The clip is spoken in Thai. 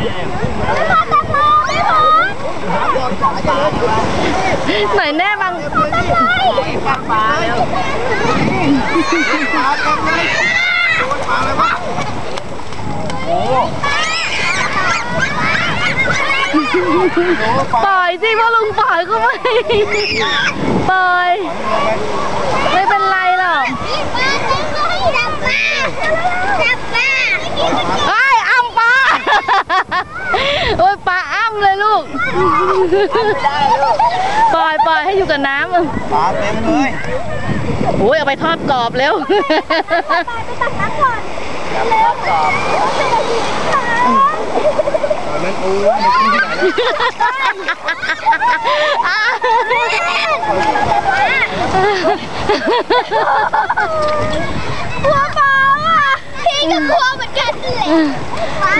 ปลาเต็มเลยเนี่ยไม่พอยไหนแน่บางปลาปลาแล้วปลาเต็มเลยปลาอะไรวะโอ้ปล่อยสิพ่อลุงปล่อยก็ไม่ปล่อย ไม่เป็นไรหรอก จับปลาจับปลา ไอ้ยอ้ำปลา โอ้ยปลาอ้ำเลยลูกปล่อยปล่อยให้อยู่กับน้ำปลาเต็มเลยโอ้ยเอาไปทอดกรอบเร็วไปตักน้ำก่อนเร็วๆตอนนั้นโอ้ยไม่กินที่ไหนแล้วกลัวปลาอะพี่ก็กลัวเหมือนกันเลยปลา